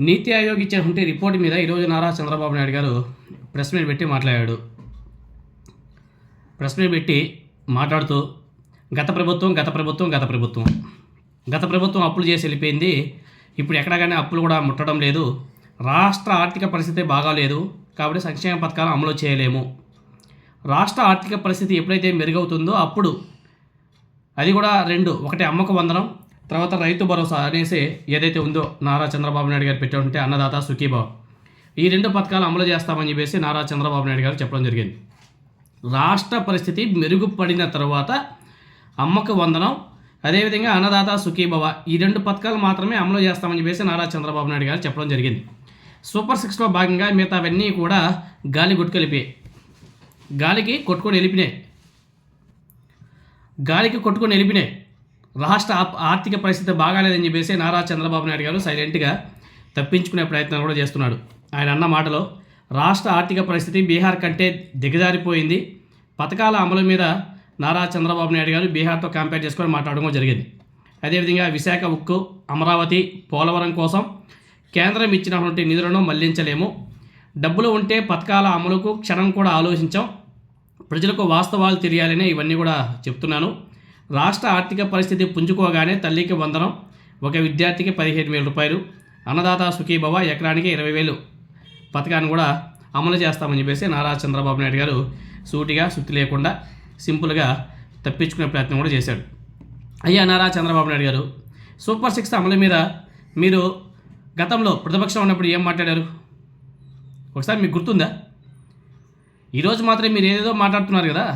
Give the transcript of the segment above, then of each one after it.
నీతి ఆయోగ్ ఇచ్చినటువంటి రిపోర్ట్ మీద ఈరోజు నారా చంద్రబాబు నాయుడు గారు ప్రెస్ మీట్ పెట్టి మాట్లాడాడు. ప్రెస్ మీట్ పెట్టి మాట్లాడుతూ గత ప్రభుత్వం గత ప్రభుత్వం గత ప్రభుత్వం. గత ప్రభుత్వం అప్పులు చేసి వెళ్ళిపోయింది. ఇప్పుడు ఎక్కడ కానీ అప్పులు కూడా ముట్టడం లేదు. రాష్ట్ర ఆర్థిక పరిస్థితి బాగాలేదు కాబట్టి సంక్షేమ పథకాలు అమలు చేయలేము. రాష్ట్ర ఆర్థిక పరిస్థితి ఎప్పుడైతే మెరుగవుతుందో అప్పుడు అది కూడా రెండు. ఒకటి అమ్మకు వందనం తర్వాత రైతు భరోసా అనేసి ఏదైతే ఉందో నారా చంద్రబాబు నాయుడు గారు పెట్టినటువంటి అన్నదాత సుఖీభావ. ఈ రెండు పథకాలు అమలు చేస్తామని చెప్పేసి నారా చంద్రబాబు నాయుడు గారు చెప్పడం జరిగింది. రాష్ట్ర పరిస్థితి మెరుగుపడిన తర్వాత అమ్మకు వందనం అదేవిధంగా అన్నదాత సుఖీభవ ఈ రెండు పథకాలు మాత్రమే అమలు చేస్తామని చెప్పేసి నారా చంద్రబాబు నాయుడు గారు చెప్పడం జరిగింది. సూపర్ సిక్స్లో భాగంగా మిగతావన్నీ కూడా గాలి గుట్టుకెళ్ళిపోయాయి గాలికి కొట్టుకొని వెళ్ళిపోయినాయి. గాలికి కొట్టుకొని వెళ్ళిపోయినాయి. రాష్ట్ర ఆర్థిక పరిస్థితి బాగాలేదని చెప్పేసి నారా చంద్రబాబు నాయుడు గారు సైలెంట్గా తప్పించుకునే ప్రయత్నం కూడా చేస్తున్నాడు. ఆయన అన్న మాటలో రాష్ట్ర ఆర్థిక పరిస్థితి బీహార్ కంటే దిగజారిపోయింది. పథకాల అమలు మీద నారా చంద్రబాబు నాయుడు గారు బీహార్తో కంపేర్ చేసుకొని మాట్లాడడం జరిగింది. అదేవిధంగా విశాఖ ఉక్కు అమరావతి పోలవరం కోసం కేంద్రం ఇచ్చినటువంటి నిధులను మళ్ళించలేము. డబ్బులు ఉంటే పథకాల అమలుకు క్షణం కూడా ఆలోచించాం. ప్రజలకు వాస్తవాలు తెలియాలని ఇవన్నీ కూడా చెప్తున్నాను. రాష్ట్ర ఆర్థిక పరిస్థితి పుంజుకోగానే తల్లికి వందనం ఒక విద్యార్థికి పదిహేను వేల రూపాయలు అన్నదాత సుఖీభవ ఎకరానికి ఇరవై వేలు పథకాన్ని కూడా అమలు చేస్తామని చెప్పేసి నారా చంద్రబాబు నాయుడు గారు సూటిగా సుత్తి లేకుండా సింపుల్గా తప్పించుకునే ప్రయత్నం కూడా చేశాడు. అయ్యా నారా చంద్రబాబు నాయుడు గారు సూపర్ సిక్స్ అమలు మీద మీరు గతంలో ప్రతిపక్షం ఉన్నప్పుడు ఏం మాట్లాడారు? ఒకసారి మీకు గుర్తుందా? ఈరోజు మాత్రం మీరు ఏదేదో మాట్లాడుతున్నారు కదా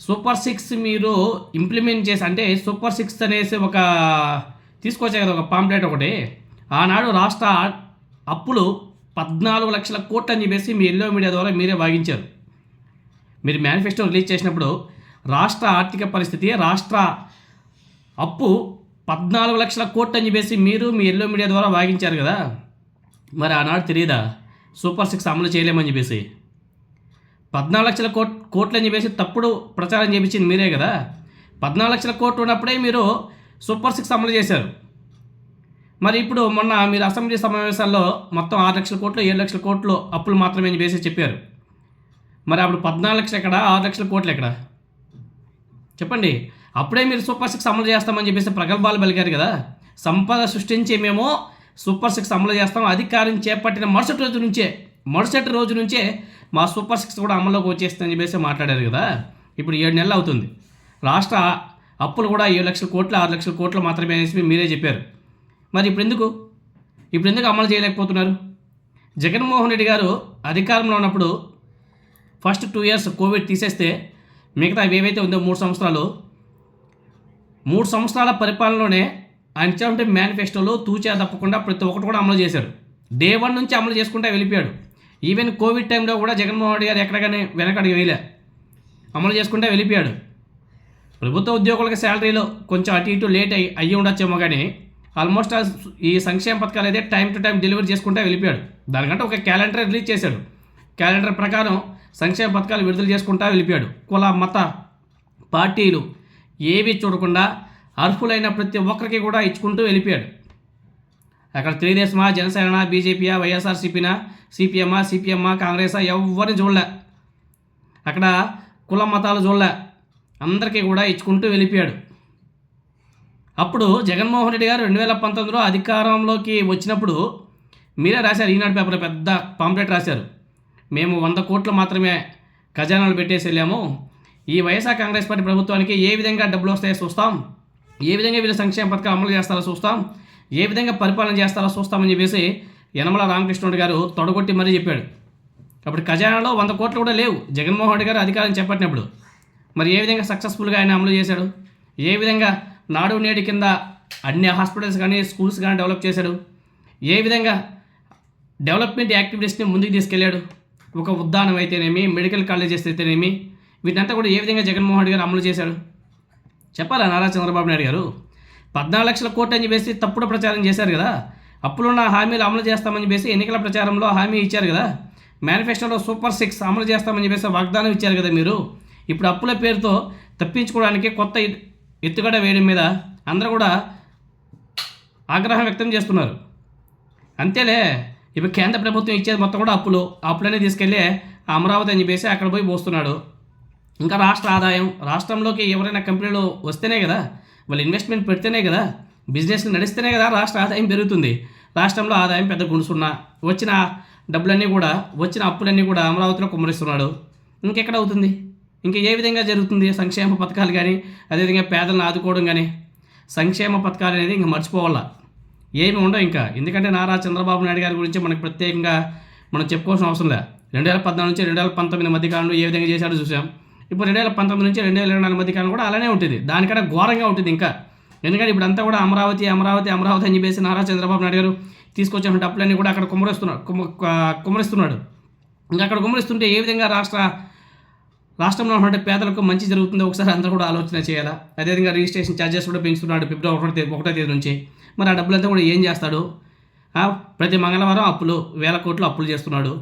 సూపర్ సిక్స్ మీరు ఇంప్లిమెంట్ చేసి అంటే సూపర్ సిక్స్ అనేసి ఒక తీసుకొచ్చాయి కదా ఒక పాంప్లెట్ ఒకటి. ఆనాడు రాష్ట్ర అప్పులు పద్నాలుగు లక్షల కోట్లు అని చెప్పేసి మీ ఎల్లో మీడియా ద్వారా మీరే భావించారు మీరు మేనిఫెస్టో రిలీజ్ చేసినప్పుడు రాష్ట్ర ఆర్థిక పరిస్థితి రాష్ట్ర అప్పు పద్నాలుగు లక్షల కోట్లు అని చెప్పేసి మీరు మీ ఎల్లో మీడియా ద్వారా వాగించారు కదా. మరి ఆనాడు తెలియదా సూపర్ సిక్స్ అమలు చేయలేమని చెప్పేసి. పద్నాలుగు లక్షల కోట్ కోట్లు అని చెప్పేసి తప్పుడు ప్రచారం చేయించింది మీరే కదా. పద్నాలుగు లక్షల కోట్లు ఉన్నప్పుడే మీరు సూపర్ సిక్స్ అమలు చేశారు. మరి ఇప్పుడు మొన్న మీరు అసెంబ్లీ సమావేశాల్లో మొత్తం ఆరు లక్షల కోట్లు ఏడు లక్షల కోట్లు అప్పులు మాత్రమే అని చెప్పేసి చెప్పారు. మరి అప్పుడు పద్నాలుగు లక్షలు ఎక్కడ ఆరు లక్షల కోట్లు ఎక్కడ? చెప్పండి. అప్పుడే మీరు సూపర్ సిక్స్ అమలు చేస్తామని చెప్పేసి ప్రగల్భాలు పలికారు కదా. సంపద సృష్టించి మేము సూపర్ సిక్స్ అమలు చేస్తాం. అధికారం చేపట్టిన మరుసటి రోజు నుంచే మరుసటి రోజు నుంచే మా సూపర్ సిక్స్ కూడా అమల్లోకి వచ్చేస్తుందని చెప్పేసి మాట్లాడారు కదా. ఇప్పుడు ఏడు నెలలు అవుతుంది. రాష్ట్ర అప్పులు కూడా ఏడు లక్షల కోట్లు ఆరు లక్షల కోట్లు మాత్రమే అనేసి మీరే చెప్పారు. మరి ఇప్పుడు ఎందుకు? ఇప్పుడు ఎందుకు అమలు చేయలేకపోతున్నారు? జగన్మోహన్ రెడ్డి గారు అధికారంలో ఉన్నప్పుడు ఫస్ట్ టూ ఇయర్స్ కోవిడ్ తీసేస్తే మిగతా ఏవైతే ఉందో మూడు సంవత్సరాలు మూడు సంవత్సరాల పరిపాలనలోనే ఆయన ఇచ్చినటువంటి మేనిఫెస్టోలో తూచా తప్పకుండా ప్రతి ఒక్కటి కూడా అమలు చేశాడు డే వన్ నుంచి అమలు చేసుకుంటా వెళ్ళిపోయాడు. ఈవెన్ కోవిడ్ టైంలో కూడా జగన్మోహన్ రెడ్డి గారు ఎక్కడగానే వెనకడికి వేయలే. అమలు చేసుకుంటూ వెళ్ళిపోయాడు. ప్రభుత్వ ఉద్యోగులకు శాలరీలో కొంచెం అటు ఇటు లేట్ అయ్యి అయ్యి ఉండొచ్చేమో కానీ ఆల్మోస్ట్ ఈ సంక్షేమ పథకాలు అయితే టైం టు టైం డెలివరీ చేసుకుంటూ వెళ్ళిపోయాడు. దానికంటే ఒక క్యాలెండర్ రిలీజ్ చేశాడు. క్యాలెండర్ ప్రకారం సంక్షేమ పథకాలు విడుదల చేసుకుంటూ వెళ్ళిపోయాడు. కుల మత పార్టీలు ఏవి చూడకుండా అర్హులైన ప్రతి ఒక్కరికి కూడా ఇచ్చుకుంటూ వెళ్ళిపోయాడు. అక్కడ తెలుగుదేశమా జనసేన బీజేపీయా వైఎస్ఆర్సీపీనా సిపిఎమ్మా సిపిఎమ్మా కాంగ్రెసా ఎవరిని చూడలే. అక్కడ కుల మతాలు చూడలే. అందరికీ కూడా ఇచ్చుకుంటూ వెళ్ళిపోయాడు. అప్పుడు జగన్మోహన్ రెడ్డి గారు రెండు వేల పంతొమ్మిదిలో అధికారంలోకి వచ్చినప్పుడు మీరే రాశారు ఈనాడు పేపర్లో పెద్ద పాంప్లెట్ రాశారు. మేము వంద కోట్లు మాత్రమే ఖజానాలు పెట్టేసి వెళ్ళాము. ఈ వైఎస్ఆర్ కాంగ్రెస్ పార్టీ ప్రభుత్వానికి ఏ విధంగా డబ్బులు వస్తాయో చూస్తాం. ఏ విధంగా వీళ్ళు సంక్షేమ పథకాలు అమలు చేస్తారో చూస్తాం. ఏ విధంగా పరిపాలన చేస్తారో చూస్తామని చెప్పేసి యనమల రామకృష్ణుడు గారు తొడగొట్టి మరీ చెప్పాడు. అప్పుడు ఖజానాలో వంద కోట్లు కూడా లేవు. జగన్మోహన్ రెడ్డి గారు అధికారం చేపట్టినప్పుడు మరి ఏ విధంగా సక్సెస్ఫుల్గా ఆయన అమలు చేశాడు? ఏ విధంగా నాడు నేడు కింద అన్ని హాస్పిటల్స్ కానీ స్కూల్స్ కానీ డెవలప్ చేశాడు? ఏ విధంగా డెవలప్మెంట్ యాక్టివిటీస్ని ముందుకు తీసుకెళ్ళాడు? ఒక ఉద్దానం అయితేనేమి మెడికల్ కాలేజెస్ అయితేనేమి వీటంతా కూడా ఏ విధంగా జగన్మోహన్ రెడ్డి గారు అమలు చేశాడు చెప్పాలా నారా చంద్రబాబు నాయుడు గారు? పద్నాలుగు లక్షల కోట్లు అని చెప్పేసి తప్పుడు ప్రచారం చేశారు కదా. అప్పులున్న హామీలు అమలు చేస్తామని చెప్పేసి ఎన్నికల ప్రచారంలో హామీ ఇచ్చారు కదా. మేనిఫెస్టోలో సూపర్ సిక్స్ అమలు చేస్తామని చెప్పేసి వాగ్దానం ఇచ్చారు కదా మీరు. ఇప్పుడు అప్పుల పేరుతో తప్పించుకోవడానికి కొత్త ఎత్తుగడ వేయడం మీద అందరూ కూడా ఆగ్రహం వ్యక్తం చేస్తున్నారు. అంతేలే ఇప్పుడు కేంద్ర ప్రభుత్వం ఇచ్చేది మొత్తం కూడా అప్పులు అప్పులనే తీసుకెళ్ళి అమరావతి అని చెప్పేసి అక్కడ పోయి పోస్తున్నాడు. ఇంకా రాష్ట్ర ఆదాయం రాష్ట్రంలోకి ఎవరైనా కంపెనీలు వస్తేనే కదా వాళ్ళు ఇన్వెస్ట్మెంట్ పెడితేనే కదా బిజినెస్ నడిస్తేనే కదా రాష్ట్ర ఆదాయం పెరుగుతుంది. రాష్ట్రంలో ఆదాయం పెద్ద గుడుసున్నా వచ్చిన డబ్బులన్నీ కూడా వచ్చిన అప్పులన్నీ కూడా అమరావతిలో కుమ్మరిస్తున్నాడు. ఇంకెక్కడ అవుతుంది? ఇంకా ఏ విధంగా జరుగుతుంది సంక్షేమ పథకాలు కానీ అదేవిధంగా పేదలను ఆదుకోవడం కానీ సంక్షేమ పథకాలు అనేది ఇంకా మర్చిపోవాలా? ఏమి ఉండవు ఇంకా. ఎందుకంటే నారా చంద్రబాబు నాయుడు గారి గురించి మనకు ప్రత్యేకంగా మనం చెప్పుకోవాల్సిన అవసరం లేదు రెండు వేల పద్నాలుగు నుంచి రెండు వేల పంతొమ్మిది మధ్య కాలంలో ఏ విధంగా చేశాడో చూసాం ఇప్పుడు రెండు వేల పంతొమ్మిది నుంచి రెండు వేల ఇరవై నాలుగు మధ్య కాలం కూడా అలానే ఉంటుంది. దానికన్నా ఘోరంగా ఉంటుంది ఇంకా. ఎందుకంటే ఇప్పుడు అంతా కూడా అమరావతి అమరావతి అమరావతి అని చెప్పేసి నారా చంద్రబాబు నాయుడు గారు తీసుకొచ్చిన డబ్బులన్నీ కూడా అక్కడ కుమ్మరిస్తున్నాడు కుమ్మ కుమ్మరిస్తున్నాడు. ఇంకా అక్కడ కుమ్మరిస్తుంటే ఏ విధంగా రాష్ట్ర రాష్ట్రంలో ఉన్నటువంటి పేదలకు మంచి జరుగుతుందో ఒకసారి అందరూ కూడా ఆలోచన చేయాలా? అదేవిధంగా రిజిస్ట్రేషన్ ఛార్జెస్ కూడా పెంచుతున్నాడు ఫిబ్రవరి ఒకటో తేదీ ఒకటో తేదీ నుంచి. మరి ఆ డబ్బులంతా కూడా ఏం చేస్తాడు? ప్రతి మంగళవారం అప్పులు వేల కోట్లు అప్పులు చేస్తున్నాడు.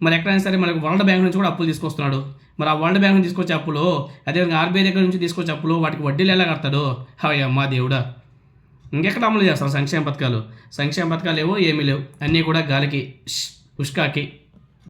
మరి ఎక్కడైనా సరే మనకు వరల్డ్ బ్యాంక్ నుంచి కూడా అప్పులు తీసుకొస్తున్నాడు. మరి ఆ వరల్డ్ బ్యాంక్ నుంచి తీసుకొచ్చే అప్పులు అదేవిధంగా ఆర్బీఐ దగ్గర నుంచి తీసుకొచ్చే అప్పులు వాటికి వడ్డీలు ఎలా కడతాడు? హాయ్ అమ్మా దేవుడా. ఇంకెక్కడ అమలు చేస్తారు సంక్షేమ పథకాలు? సంక్షేమ పథకాలు ఏవో ఏమీ లేవు. అన్నీ కూడా గాలికి ఉష్కాకి.